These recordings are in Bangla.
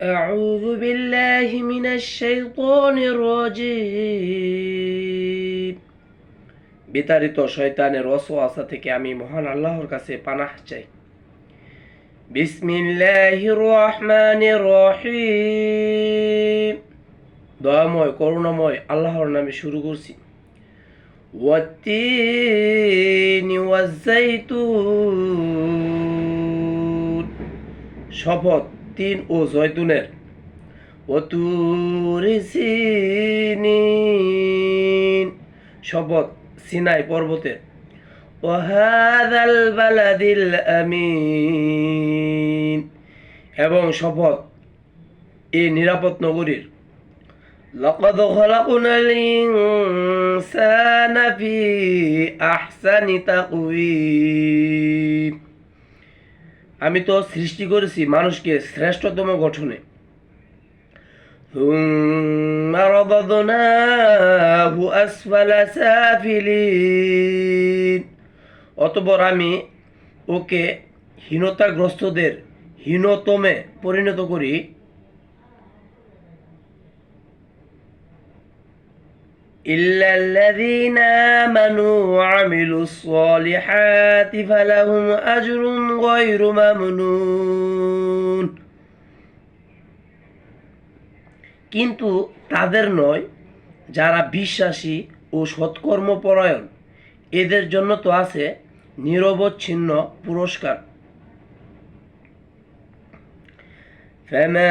أعوذ بالله من الشيطان الرجيم বিতাড়িত শয়তানের ওয়াসওয়াসা থেকে আমি মহান আল্লাহর কাছে পানাহ চাই বিসমিল্লাহির রহমানির রহিম দয়াময় করুণাময় আল্লাহর নামে শুরু করছি والتين والزيتون শপথ তিন ও জয়তুনের অতুর সিনিন শপথ সিনাই পর্বতের ওহাদাল বালাদিল আমিন এবং শপথ এই নিরাপদ নগরীর لقد خلقنا الإنسان في أحسن تقويم আমি তো সৃষ্টি করেছি মানুষকে শ্রেষ্ঠতম গঠনে। অতপর আমি ওকে হীনতাগ্রস্তদের হীনতমে পরিণত করি। إلا الذين آمنوا وعملوا الصالحات فلهم أجر غير ممنون কিন্তু তাদের নয় যারা বিশ্বাসী ও সৎকর্মপরায়ণ এদের জন্য তো আছে নিরবচ্ছিন্ন পুরস্কার فما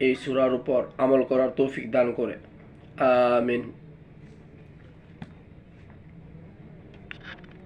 এই সুরার উপর আমল করার তৌফিক দান করে। আমিন।